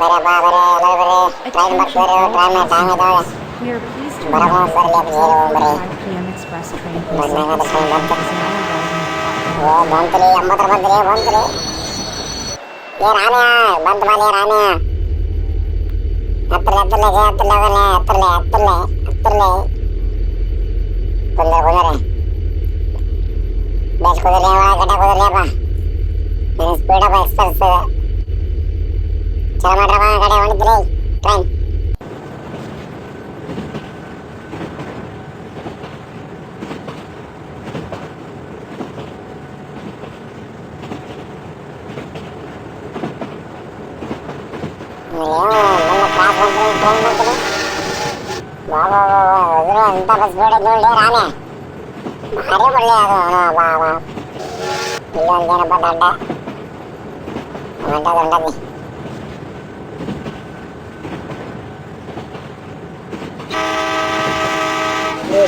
बड़ा बड़ा लो बड़े ट्रेन बक बड़े ट्रेन में टाइम दो बड़ा बड़ा बड़े ले बड़े बड़े बड़ा बड़ा ट्रेन बक वो बंद ले अंबतर बंद ले बंद ले ये राने बंद वाले राने अत्तर अत्तर ले अत्तर ले अत्तर ले अत्तर ले अत्तर ले कुंदर कुंदर है बेस कुंदर ले वाला घटा कुंदर ले वाला मेरे स्पीड अप एक्सप्रेस ಚಲ ಮಾಡ್ರಪ್ಪ ಆ ಕಡೆ ಹೊಣಿದ್ರಿ ಟ್ರೈನ್ ನನ್ನ ಕ್ಲಾಸ್ ಬಂದ್ರಿ ಟ್ರೈನ್ ಬಂದ್ರಿ ವಾ ವಾ ವಾ ವಾ ಅದ್ರ ಅಂತ ಬಸ್ ಬೇಡ ನೋಡಿ ರಾಮೆ ಭಾರಿ ಒಳ್ಳೆ ಅದು ಅವನು ಬಾ ಬಾ ಇಲ್ಲೊಂದೇನಪ್ಪ ದಂಡ ಗಂಟ ದಂಡದಿ ಏ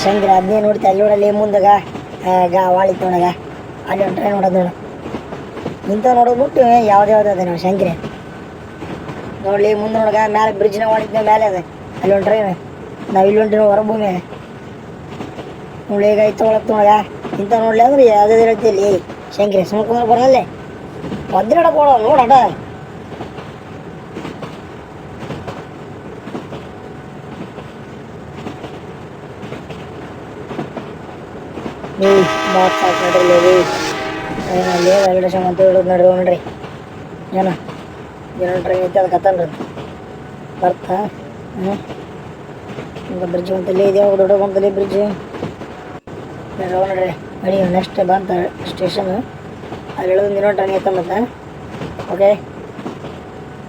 ಶಂಕರ ಅದನ್ನೇ ನೋಡ್ತಾ ಅಲ್ಲಿ ನೋಡಲ್ಲಿ, ಮುಂದಾಗ ಗಾ, ವಾಳಿ ನೋಡಗ ಅಲ್ಲಿ ಒಂದು ಟ್ರೈನ್ ನೋಡೋದು ನೋಡು. ಇಂಥ ನೋಡೋದು ಬಿಟ್ಟು ಯಾವ್ದು ಯಾವ್ದು ಅದ ನಾವು ಶಂಕರ. ನೋಡಲಿ, ಮುಂದೆ ನೋಡಗ ಮೇಲೆ ಬ್ರಿಡ್ಜ್ನ ವಾಳಿದ್ನ ಮೇಲೆ ಅದ. ಅಲ್ಲಿ ಒಂದು ಟ್ರೈನ್ ನಾವು ಇಲ್ಲಿ ಒಂದು ಹೊರಭೂಮಿ ನೋಡಿ ಈಗ ಐತೆ ಒಳಗೆ ನೋಡಗ ಇಂಥ ನೋಡಲಿ ಅಂದ್ರೆ ಯಾವುದೇ ಹೇಳ್ತೀವಿ ಶಂಕರ ಸುಮ್ಕೊಂಡ್ರೆ ಬರಲ್ಲೇ. ಒದ್ರಡ ಕೊಡೋ ನೋಡಟ ನೀ ಬಾತ್ ಸಾಕು ನೋಡ್ರಿ ರೀ ಅಲ್ಲಿ ರೈಲ್ವೆ ಸ್ಟೇಷನ್ ಅಂತ ಹೇಳೋದು ನೋಡ್ರಿ ನೋಡ್ರಿ ಏನ ಏನೋ ಟ್ರೈನ್ ಐತೆ ಅದಕ್ಕೆ ಹತ್ತನ್ರಿ ಬರ್ತಾ ಹ್ಞೂ ಈಗ ಬ್ರಿಡ್ಜ್ ಬಂತಲ್ಲಿ ಇದೆ ದೊಡ್ಡ ಬಂತಲ್ಲಿ ಬ್ರಿಡ್ಜ್ ನೋಡ್ರಿ ಅಡಿ ನೆಕ್ಸ್ಟ್ ಬಂತ ಸ್ಟೇಷನ್ ಅಲ್ಲಿ ಹೇಳೋದು ಇನ್ನೊಂದು ಟ್ರೈನ್ ಐತೆ ಮತ್ತೆ ಓಕೆ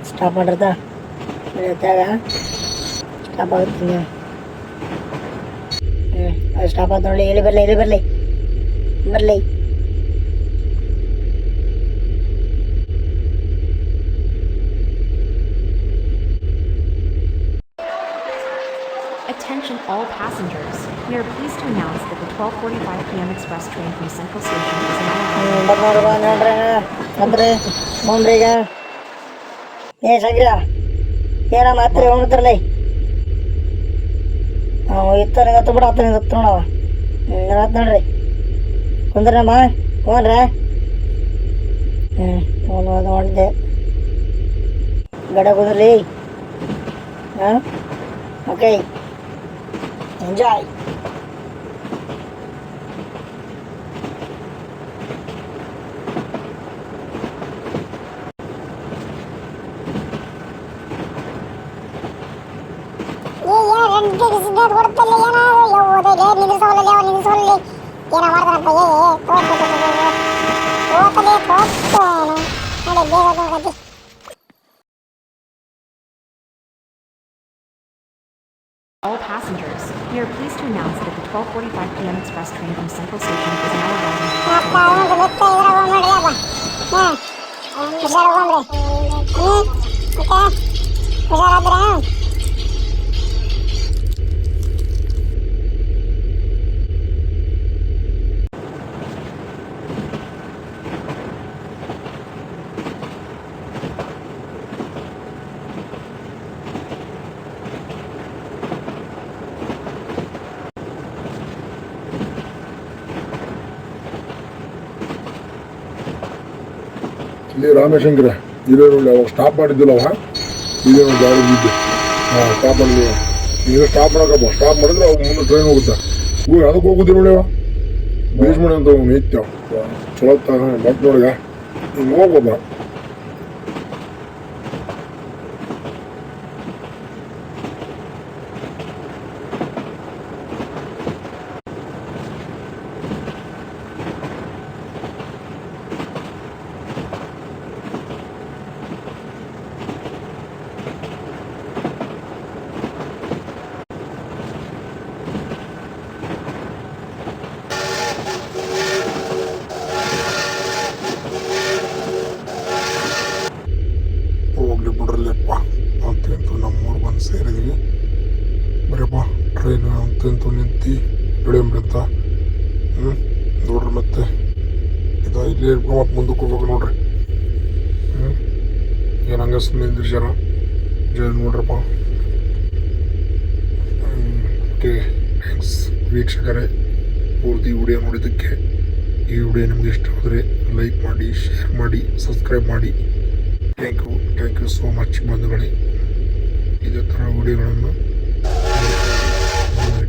ಸ್ಟಾಪ್ ಮಾಡಿರ್ತಾ ಇಳಿತ್ತಾಗ ಸ್ಟಾಪ್ ಆಗುತ್ತೆ ನೀವು ಹ್ಞೂ ಸ್ಟಾಪ್ ಆಯ್ತು ನೋಡಿ ಇಲ್ಲಿ ಬರಲಿ ಇಲ್ಲಿ ಬರಲಿ ಬರಲಿ Attention all passengers. We are pleased to announce that the 12:45 p.m. express train from Central Station is now ಈಗ ಏ ಶಂಕ್ರ ಏನಮ್ಮ ಹತ್ತಿರ ಹೋಗ್ತಾರಲ್ಲ ಹಾಂ ಇತ್ತು ಹತ್ತು ಬಿಡ ಹತ್ತು ಹತ್ತು ನೋಡವ ಹತ್ತು ನೋಡ್ರಿ. ಕುಂದ್ರಮ್ಮ ಹೋಗ್ರ ಹ್ಞೂ ಹೊಂಟಿದೆ ಗಡ ಕುಂದ್ರಿ ಹಾಂ? Okay enjoy ಏ ಏನೋ ರೆಡ್ ಸಿಗ್ನಲ್ ಕೊಡ್ತಲ್ಲ ಏನೋ ಯವ್ವದ ಲೇ ನಿಲ್ಲಿಸೋಲ್ಲ ಅವ ನಿಲ್ಲಿಸೋಲ್ಲ ಏನೋ ಮಾಡ್ತಾನಪ್ಪ ಏ ಏ ತೋತಲೆ ತೋತೇನು ನಡಿ ಬೇಗ ಹೋಗತಿ All passengers, we are pleased to announce that the 12:45 p.m. express train from Central Station is now arriving. at ಅಪ್ಪ ಅವನಿಗೆ ಲೆಕ್ಕ ಇದ್ರಾಗ ನೋಡ್ರಿ ಅಪ್ಪ ಹಾಂ ಹುಷಾರು ಬಂದ್ರಿ ಹ್ಞೂ ಓಕೆ ಹುಷಾರಾದ್ರೆ ಇಲ್ಲಿ ರಾಮಶಂಕರ ನೋಡಿ ಅವಾಗ ಸ್ಟಾಪ್ ಮಾಡಿದ್ದಿಲ್ಲ ಅವ ಇದೇ ನೋಡಿ ಗಾಡಿ ಬಿದ್ದು ಹಾಂ ಸ್ಟಾಪ್ ಮಾಡಿದ್ವಿ ಈಗ ಸ್ಟಾಪ್ ಮಾಡಕಪ್ಪ ಸ್ಟಾಪ್ ಮಾಡಿದ್ರೆ ಅವಾಗ ಮುಂದೆ ಟ್ರೈನ್ ಹೋಗುತ್ತೆ. ಹೂ ಅದಕ್ಕೆ ಹೋಗುದಿಲ್ಲ ನೋಡಿ ಅವ ಮಾಡಿ ಅಂತ ಅವ್ನು ಚಲೋ ಬಟ್ ನೋಡಿಗ. ಹಿಂಗೆ ಹೋಗ್ಬೋದ ಟ್ರೈನ್ ನಿಂತಿ ಇಳಿಯಂಬ್ರಂತ ಹ್ಞೂ ನೋಡ್ರಿ ಮತ್ತೆ. ಇದು, ಇಲ್ಲಿ ಮತ್ತೆ ಮುಂದಕ್ಕೆ ಹೋಗ್ಬೇಕು ನೋಡ್ರಿ. ಹ್ಞೂ ಏನು ಹಂಗೆ ಸುಮ್ಮನೆ ಜನ? ಜೈ ನೋಡ್ರಪ್ಪ ಓಕೆ ಥ್ಯಾಂಕ್ಸ್ ವೀಕ್ಷಕರೇ, ಪೂರ್ತಿ ವಿಡಿಯೋ ನೋಡಿದ್ದಕ್ಕೆ ಈ ವಿಡಿಯೋ ನಿಮಗೆ ಇಷ್ಟ ಆದರೆ ಲೈಕ್ ಮಾಡಿ ಶೇರ್ ಮಾಡಿ ಸಬ್ಸ್ಕ್ರೈಬ್ ಮಾಡಿ. Thank you thank you so much ಬಂಧುಗಳೇ. ಇದೇ ಥರ ವಿಡಿಯೋಗಳನ್ನು